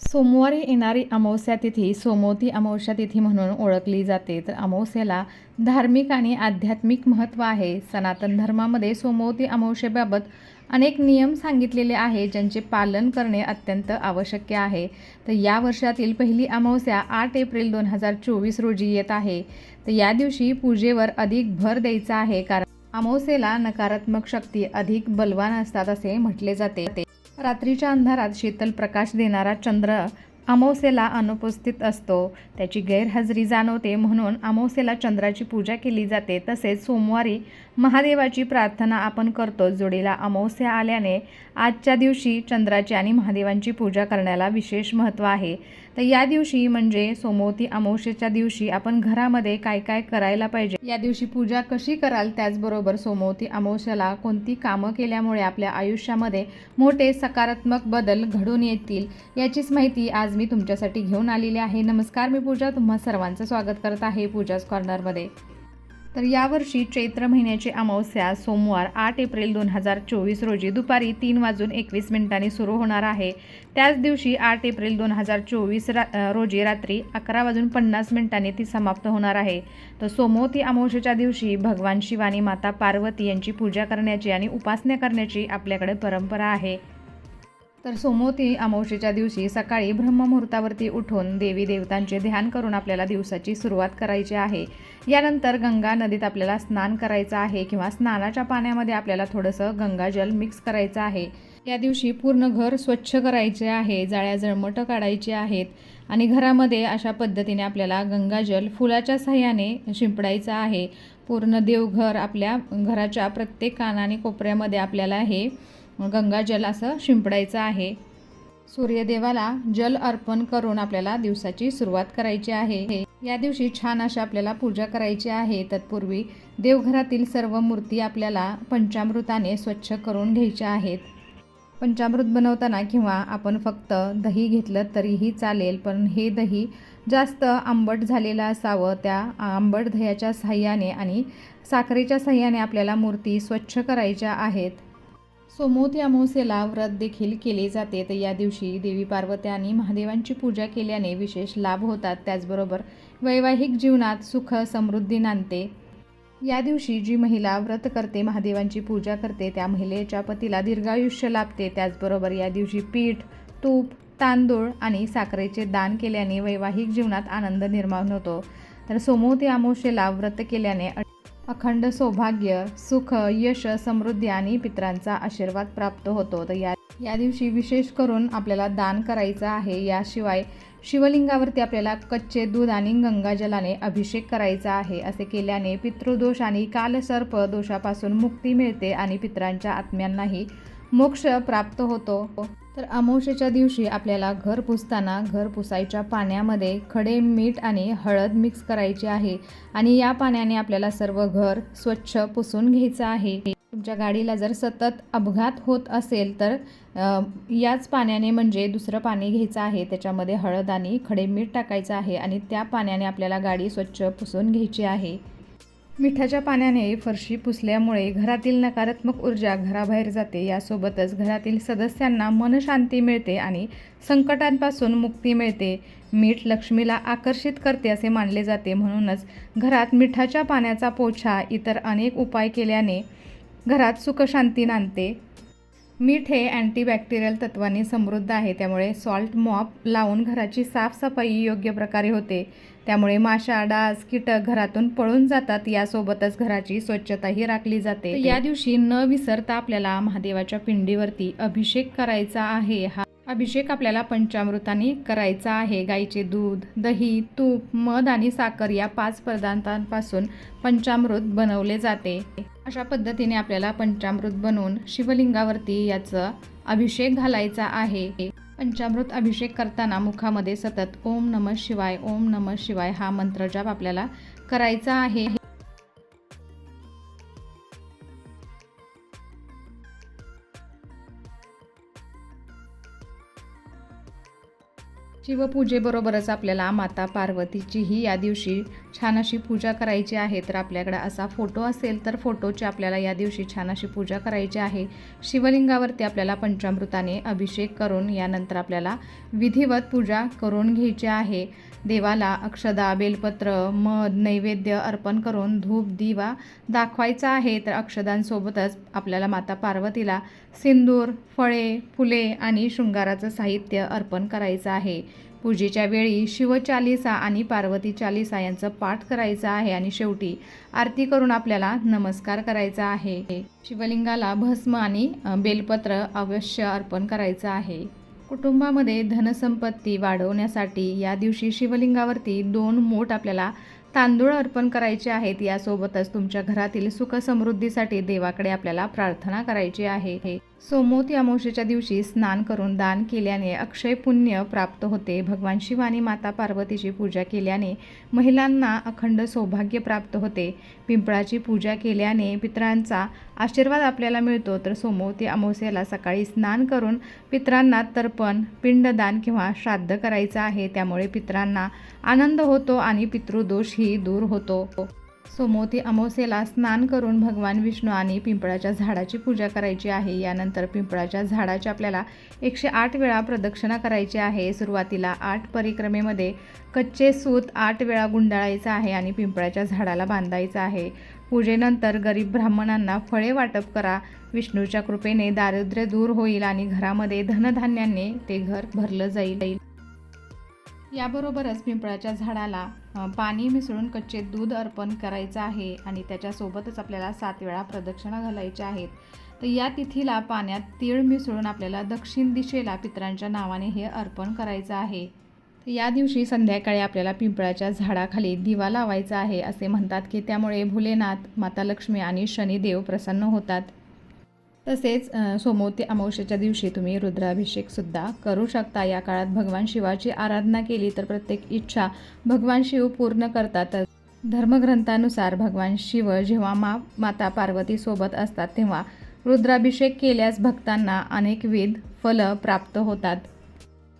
सोमवारी येणारी अमावस्या तिथी सोमवती अमावस्या तिथी म्हणून ओळखली जाते. तर अमावस्येला धार्मिक आणि आध्यात्मिक महत्त्व आहे. सनातन धर्मामध्ये सोमवती अमावस्येबाबत अनेक नियम सांगितलेले आहे ज्यांचे पालन करणे अत्यंत आवश्यक आहे. तर या वर्षातील पहिली अमावस्या आठ एप्रिल दोन हजार चोवीस रोजी येत आहे. तर या दिवशी पूजेवर अधिक भर द्यायचा आहे कारण अमावस्येला नकारात्मक शक्ती अधिक बलवान असतात असे म्हटले जाते. रात्रीच्या अंधारात शीतल प्रकाश देणारा चंद्र अमावस्येला अनुपस्थित असतो. त्याची गैरहजेरी जाणवते म्हणून अमावस्येला चंद्राची पूजा केली जाते. तसेच सोमवारी महादेवाची प्रार्थना आपण करतो. जोडीला अमावस्या आल्याने आजच्या दिवशी चंद्राची आणि महादेवांची पूजा करण्याला विशेष महत्त्व आहे. तर या दिवशी म्हणजे सोमवती अमावस्येच्या दिवशी आपण घरामध्ये काय काय करायला पाहिजे? या दिवशी पूजा कशी कराल त्याचबरोबर सोमवती अमावस्याला कोणती कामं केल्यामुळे आपल्या आयुष्यामध्ये मोठे सकारात्मक बदल घडून येतील याचीच माहिती आज मी तुमच्यासाठी घेऊन आलेली आहे. नमस्कार मी पूजा तुम्हा सर्वांचं स्वागत करत आहे पूजाच कॉर्नरमध्ये तर यावर्षी चैत्र महिन्याची अमावस्या सोमवार आठ एप्रिल दोन हजार चोवीस रोजी दुपारी तीन वाजून एकवीस मिनिटांनी सुरू होणार आहे. त्याच दिवशी आठ एप्रिल दोन हजार चोवीस रा रोजी रात्री अकरा वाजून पन्नास मिनिटांनी ती समाप्त होणार आहे. तर सोमवती अमावस्येच्या दिवशी भगवान शिवानी माता पार्वती यांची पूजा करण्याची आणि उपासना करण्याची आपल्याकडे परंपरा आहे. तर सोमवती अमावशेच्या दिवशी सकाळी ब्रह्ममुहूर्तावरती उठून देवी देवतांचे ध्यान करून आपल्याला दिवसाची सुरुवात करायची आहे. यानंतर गंगा नदीत आपल्याला स्नान करायचं आहे किंवा स्नानाच्या पाण्यामध्ये आपल्याला थोडंसं गंगाजल मिक्स करायचं आहे. या दिवशी पूर्ण घर स्वच्छ करायचे आहे जाळ्या जळमटं काढायची आहेत आणि घरामध्ये अशा पद्धतीने आपल्याला गंगाजल फुलाच्या सहाय्याने शिंपडायचं आहे. पूर्ण देवघर आपल्या घराच्या प्रत्येक कानाने कोपऱ्यामध्ये आपल्याला हे गंगाजल असं शिंपडायचं आहे. सूर्यदेवाला जल अर्पण करून आपल्याला दिवसाची सुरुवात करायची आहे. या दिवशी छान अशा आपल्याला पूजा करायची आहे. तत्पूर्वी देवघरातील सर्व मूर्ती आपल्याला पंचामृताने स्वच्छ करून घ्यायच्या आहेत. पंचामृत बनवताना किंवा आपण फक्त दही घेतलं तरीही चालेल पण हे दही जास्त आंबट झालेलं असावं. त्या आंबट दह्याच्या साह्याने आणि साखरेच्या साह्याने आपल्याला मूर्ती स्वच्छ करायच्या आहेत. सोमवती अमावस्येला व्रत देखील केले जाते. तर या दिवशी देवी पार्वती आणि महादेवांची पूजा केल्याने विशेष लाभ होतात. त्याचबरोबर वैवाहिक जीवनात सुख समृद्धी नांदते. या दिवशी जी महिला व्रत करते महादेवांची पूजा करते त्या महिलेच्या पतीला दीर्घायुष्य लाभते. त्याचबरोबर या दिवशी पीठ तूप तांदूळ आणि साखरेचे दान केल्याने वैवाहिक जीवनात आनंद निर्माण होतो. तर सोमवती अमावस्येला व्रत केल्याने अखंड सौभाग्य सुख यश समृद्धी आणि पितरांचा आशीर्वाद प्राप्त होतो. तर या या दिवशी विशेष करून आपल्याला दान करायचं आहे. याशिवाय शिवलिंगावरती आपल्याला कच्चे दूध आणि गंगाजलाने अभिषेक करायचा आहे. असे केल्याने पितृदोष आणि कालसर्प दोषापासून मुक्ती मिळते आणि पितरांच्या आत्म्यांनाही मोक्ष प्राप्त होतो. तर अमावस्येच्या दिवशी आपल्याला घर पुसताना घर पुसायच्या पाण्यामध्ये खडे मीठ आणि हळद मिक्स करायची आहे आणि या पाण्याने आपल्याला सर्व घर स्वच्छ पुसून घ्यायचं आहे. तुमच्या गाडीला जर सतत अपघात होत असेल तर याच पाण्याने म्हणजे दुसरं पाणी घ्यायचं आहे. त्याच्यामध्ये हळद आणि खडे मीठ टाकायचं आहे आणि त्या पाण्याने आपल्याला गाडी स्वच्छ पुसून घ्यायची आहे. मिठाच्या पाण्याने फरशी पुसल्यामुळे घरातील नकारात्मक ऊर्जा घराबाहेर जाते. यासोबतच घरातील सदस्यांना मनशांती मिळते आणि संकटांपासून मुक्ती मिळते. मीठ लक्ष्मीला आकर्षित करते असे मानले जाते. म्हणूनच घरात मिठाच्या पाण्याचा पोछा इतर अनेक उपाय केल्याने घरात सुखशांती नांदते. मीठ हे अँटीबॅक्टेरियल तत्वाने समृद्ध आहे त्यामुळे सॉल्ट मॉप लावून घराची साफसफाई योग्य प्रकारे होते. त्यामुळे माशा डास कीटक घरातून पळून जातात यासोबतच घराची स्वच्छताही राखली जाते. या दिवशी न विसरता आपल्याला महादेवाच्या पिंडीवरती अभिषेक करायचा आहे. हा अभिषेक आपल्याला पंचामृताने करायचा आहे. गाईचे दूध दही तूप मध आणि साखर या पाच पदार्थांपासून पंचामृत बनवले जाते. अशा पद्धतीने आपल्याला पंचामृत बनवून शिवलिंगावरती याचा अभिषेक घालायचा आहे. पंचामृत अभिषेक करताना मुखामध्ये सतत ओम नम शिवाय ओम नम शिवाय हा मंत्रजाप आपल्याला करायचा आहे. शिवपूजेबरोबरच आपल्याला माता पार्वतीचीही या दिवशी छान अशी पूजा करायची आहे तर आपल्याकडे असा फोटो असेल तर फोटोची आपल्याला या दिवशी छान अशी पूजा करायची आहे. शिवलिंगावरती आपल्याला पंचामृताने अभिषेक करून यानंतर आपल्याला विधिवत पूजा करून घ्यायची आहे. देवाला अक्षदा बेलपत्र मध नैवेद्य अर्पण करून धूप दिवा दाखवायचा आहे. तर अक्षदांसोबतच आपल्याला माता पार्वतीला सिंदूर फळे फुले आणि शृंगाराचं साहित्य अर्पण करायचं आहे. पूजेच्या वेळी शिवचालिसा आणि पार्वती चालिसा यांचं पाठ करायचं आहे आणि शेवटी आरती करून आपल्याला नमस्कार करायचा आहे. शिवलिंगाला भस्म आणि बेलपत्र अवश्य अर्पण करायचं आहे. कुटुंबामध्ये धनसंपत्ती वाढवण्यासाठी या दिवशी शिवलिंगावरती दोन मोठ आपल्याला तांदूळ अर्पण करायचे आहेत. यासोबतच तुमच्या घरातील सुख समृद्धीसाठी देवाकडे आपल्याला प्रार्थना करायची आहे. सोमोत अमावस्येच्या दिवशी स्नान करून दान केल्याने अक्षय पुण्य प्राप्त होते. भगवान शिव आणि माता पार्वतीची पूजा केल्याने महिलांना अखंड सौभाग्य प्राप्त होते. पिंपळाची पूजा केल्याने पितरांचा आशीर्वाद आपल्याला मिळतो. तर सोमवती अमावस्येला सकाळी स्नान करून पित्रांना तर्पण पिंडदान किंवा श्राद्ध करायचं आहे. त्यामुळे पितरांना आनंद होतो आणि पितृदोषही दूर होतो. सोमवती अमावस्येला स्नान करून भगवान विष्णू आणि पिंपळाच्या झाडाची पूजा करायची आहे. यानंतर पिंपळाच्या झाडाची आपल्याला एकशे आठ वेळा प्रदक्षिणा करायची आहे. सुरुवातीला आठ परिक्रमेमध्ये कच्चे सूत आठ वेळा गुंडाळायचं आहे आणि पिंपळाच्या झाडाला बांधायचं आहे. पूजेनंतर गरीब ब्राह्मणांना फळे वाटप करा. विष्णूच्या कृपेने दारिद्र्य दूर होईल आणि घरामध्ये धनधान्याने ते घर भरलं जाईल. याबरोबरच पिंपळाच्या झाडाला पाणी मिसळून कच्चे दूध अर्पण करायचं आहे आणि त्याच्यासोबतच आपल्याला सात वेळा प्रदक्षिणा घालायच्या आहेत. तर या तिथीला पाण्यात तीळ मिसळून आपल्याला दक्षिण दिशेला पितरांच्या नावाने हे अर्पण करायचं आहे. या दिवशी संध्याकाळी आपल्याला पिंपळाच्या झाडाखाली दिवा लावायचा आहे असे म्हणतात की त्यामुळे भोलेनाथ माता लक्ष्मी आणि शनिदेव प्रसन्न होतात. तसेच सोमवती अमावस्येच्या दिवशी तुम्ही रुद्राभिषेकसुद्धा करू शकता. या काळात भगवान शिवाची आराधना केली तर प्रत्येक इच्छा भगवान शिव पूर्ण करतात. धर्मग्रंथानुसार भगवान शिव जेव्हा मा माता पार्वतीसोबत असतात तेव्हा रुद्राभिषेक केल्यास भक्तांना अनेकविध फलं प्राप्त होतात.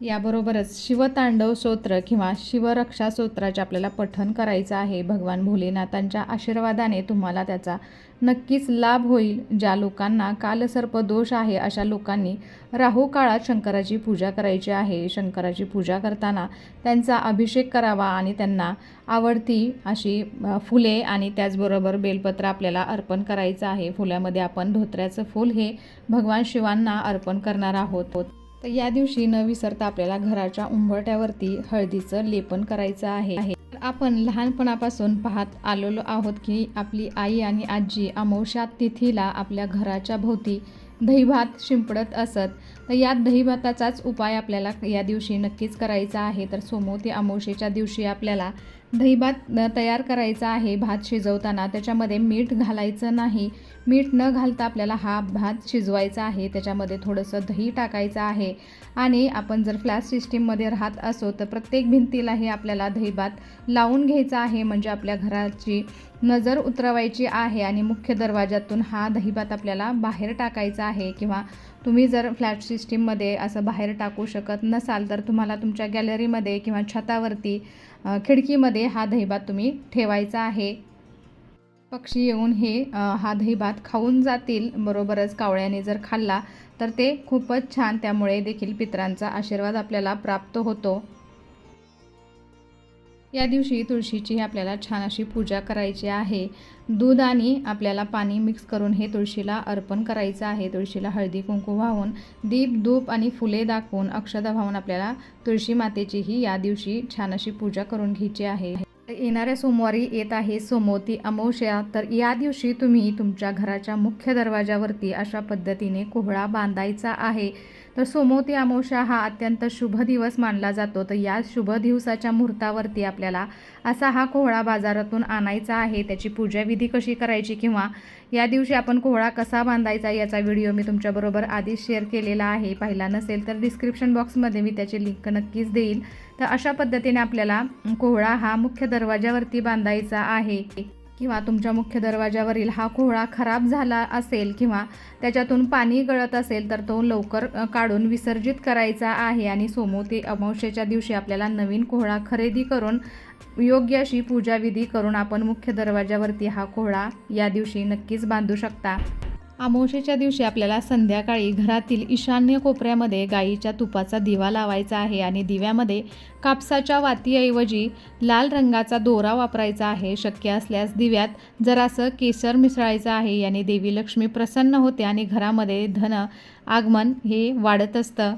याबरोबरच शिवतांडव स्तोत्र किंवा शिवरक्षा स्तोत्राचे आपल्याला पठन करायचं आहे. भगवान भोलेनाथांच्या आशीर्वादाने तुम्हाला त्याचा नक्कीच लाभ होईल. ज्या लोकांना कालसर्प दोष आहे अशा लोकांनी राहू काळात शंकराची पूजा करायची आहे. शंकराची पूजा करताना त्यांचा अभिषेक करावा आणि त्यांना आवडती अशी फुले आणि त्याचबरोबर बेलपत्र आपल्याला अर्पण करायचं आहे. फुलामध्ये आपण धोत्र्याचं फूल हे भगवान शिवांना अर्पण करणार आहोत. तर या दिवशी न विसरता आपल्याला घराच्या उंबरट्यावरती हळदीचं लेपन करायचं आहे. तर आपण लहानपणापासून पाहत आलेलो आहोत की आपली आई आणि आजी अमावश्या तिथीला आपल्या घराच्या भोवती दहीभात शिंपडत असत. तर या दहीभाताचाच उपाय आपल्याला या दिवशी नक्कीच करायचा आहे. तर सोमवती अमावशेच्या दिवशी आपल्याला दहीभात तयार करायचा आहे. भात शिजवताना त्याच्यामध्ये मीठ घालायचं नाही. मीठ न घालता आपल्याला हा भात शिजवायचा आहे. त्याच्यामध्ये थोडंसं दही टाकायचं आहे. आणि आपण जर फ्लॅश सिस्टीममध्ये राहत असो तर प्रत्येक भिंतीलाही आपल्याला आपल्याला दहीभात लावून घ्यायचा आहे. म्हणजे आपल्या घराची नजर उतरवायची आहे आणि मुख्य दरवाजातून हा दहीभात आपल्याला बाहेर टाकायचा आहे. किंवा तुम्ही जर फ्लॅट सिस्टीममध्ये असं बाहेर टाकू शकत नसाल तर तुम्हाला तुमच्या गॅलरीमध्ये किंवा छतावरती खिडकीमध्ये हा दहीभात तुम्ही ठेवायचा आहे. पक्षी येऊन हे हा दही भात खाऊन जातील. बरोबरच कावळ्याने जर खाल्ला तर ते खूपच छान त्यामुळे देखील पितरांचा आशीर्वाद आपल्याला प्राप्त होतो. या दिवशी तुळशीची आपल्याला छान अशी पूजा करायची आहे. दूध आणि आपल्याला पाणी मिक्स करून हे तुळशीला अर्पण करायचं आहे. तुळशीला हळदी कुंकू वाहून दीप धूप आणि फुले दाखवून अक्षदा वाहून आपल्याला तुळशी मातेचीही या दिवशी छान अशी पूजा करून घ्यायची आहे. येणाऱ्या सोमवारी येत आहे सोमवती अमावस्या. तर या दिवशी तुम्ही तुमच्या घराच्या मुख्य दरवाजावरती अशा पद्धतीने कोहळा बांधायचा आहे. तर सोमवती अमावस्या हा अत्यंत शुभ दिवस मानला जातो. तर या शुभ दिवसाच्या मुहूर्तावरती आपल्याला असा हा कोहळा बाजारातून आणायचा आहे. त्याची पूजाविधी कशी करायची किंवा या दिवशी आपण कोहळा कसा बांधायचा याचा व्हिडिओ मी तुमच्याबरोबर आधीच शेअर केलेला आहे. पाहिला नसेल तर डिस्क्रिप्शन बॉक्समध्ये मी त्याची लिंक नक्कीच देईल तर अशा पद्धतीने आपल्याला कोहळा हा मुख्य दरवाजावरती बांधायचा आहे. किंवा तुमच्या मुख्य दरवाजावरील हा कोहळा खराब झाला असेल किंवा त्याच्यातून पाणी गळत असेल तर तो लवकर काढून विसर्जित करायचा आहे. आणि सोमवती अमावस्येच्या दिवशी आपल्याला नवीन कोहळा खरेदी करून योग्य अशी पूजाविधी करून आपण मुख्य दरवाजावरती हा कोहळा या दिवशी नक्कीच बांधू शकता. अमावशेच्या दिवशी आपल्याला संध्याकाळी घरातील ईशान्य कोपऱ्यामध्ये गाईच्या तुपाचा दिवा लावायचा आहे आणि दिव्यामध्ये कापसाच्या वातीऐवजी लाल रंगाचा दोरा वापरायचा आहे. शक्य असल्यास दिव्यात जरासं केसर मिसळायचं आहे. याने देवी लक्ष्मी प्रसन्न होते आणि घरामध्ये धन आगमन हे वाढत असतं.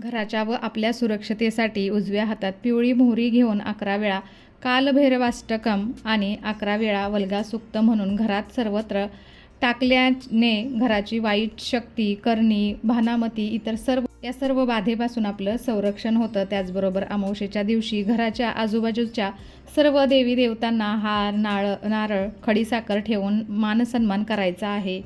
घराच्या व आपल्या सुरक्षतेसाठी उजव्या हातात पिवळी मोहरी घेऊन अकरा वेळा कालभैरवाष्टकम आणि अकरा वेळा वल्गासुक्त म्हणून घरात सर्वत्र टाकल्याने घराची वाईट शक्ती करणी भानामती इतर सर्व या सर्व बाधेपासून आपलं संरक्षण होतं. त्याचबरोबर अमावशेच्या दिवशी घराच्या आजूबाजूच्या सर्व देवी देवतांना हार नाळ नारळ खडीसाखर ठेवून मानसन्मान करायचा आहे.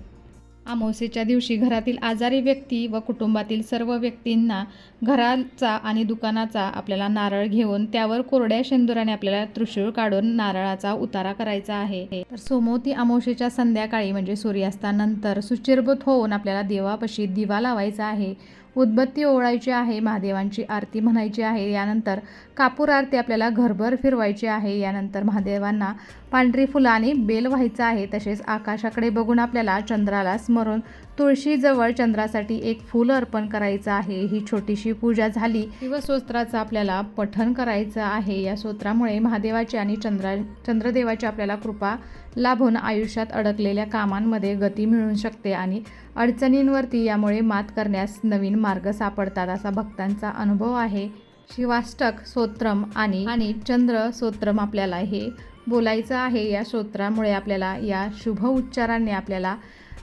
अमावस्येच्या दिवशी घरातील आजारी व्यक्ती व कुटुंबातील सर्व व्यक्तींना घराचा आणि दुकानाचा आपल्याला नारळ घेऊन त्यावर कोरड्या शेंदुराने आपल्याला त्रिशूळ काढून नारळाचा उतारा करायचा आहे. तर सोमवती अमावस्येच्या संध्याकाळी म्हणजे सूर्यास्तानंतर सुचिरभूत होऊन आपल्याला देवापाशी दिवा लावायचा आहे. उदबत्ती ओळायची आहे महादेवांची आरती म्हणायची आहे यानंतर कापूर आरती आपल्याला घरभर फिरवायची आहे यानंतर महादेवांना पांढरी फुलाने बेल व्हायचं आहे तसेच आकाशाकडे बघून आपल्याला चंद्राला स्मरून तुळशीजवळ चंद्रासाठी एक फूल अर्पण करायचं आहे. ही छोटीशी पूजा झाली. शिवस्तोत्राचं आपल्याला पठन करायचं आहे. या स्तोत्रामुळे महादेवाची आणि चंद्रा चंद्रदेवाची आपल्याला कृपा लाभून आयुष्यात अडकलेल्या कामांमध्ये गती मिळू शकते आणि अडचणींवरती यामुळे मात करण्यास नवीन मार्ग सापडतात असा भक्तांचा अनुभव आहे. शिवाष्टक सोत्रम आणि आणि चंद्र सोत्रम आपल्याला हे बोलायचं आहे. या स्तोत्रामुळे आपल्याला या शुभ उच्चारांनी आपल्याला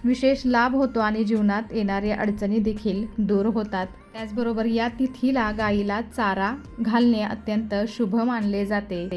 विशेष लाभ होतो आणि जीवनात येणाऱ्या अडचणी देखील दूर होतात. त्याचबरोबर या तिथीला गाईला चारा घालणे अत्यंत शुभ मानले जाते.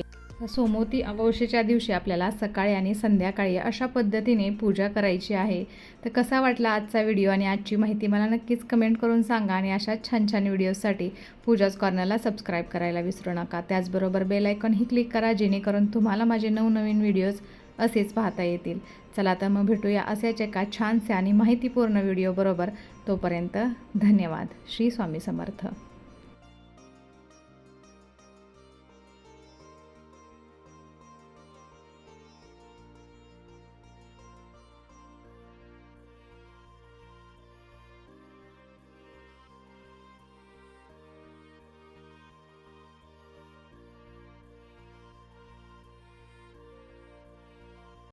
सोमोती अमावस्येच्या दिवशी आपल्याला सकाळी आणि संध्याकाळी अशा पद्धतीने पूजा करायची आहे. तर कसा वाटला आजचा व्हिडिओ आणि आजची माहिती मला नक्कीच कमेंट करून सांगा आणि अशा छान छान व्हिडिओसाठी पूजाच कॉर्नरला सबस्क्राईब करायला विसरू नका. त्याचबरोबर बेल आयकॉनही क्लिक करा जेणेकरून तुम्हाला माझे नवनवीन व्हिडिओज असेच पाहता येतील. चला तर मग भेटूया असेच एका छानसे आणि माहितीपूर्ण व्हिडिओबरोबर तोपर्यंत धन्यवाद. श्री स्वामी समर्थ.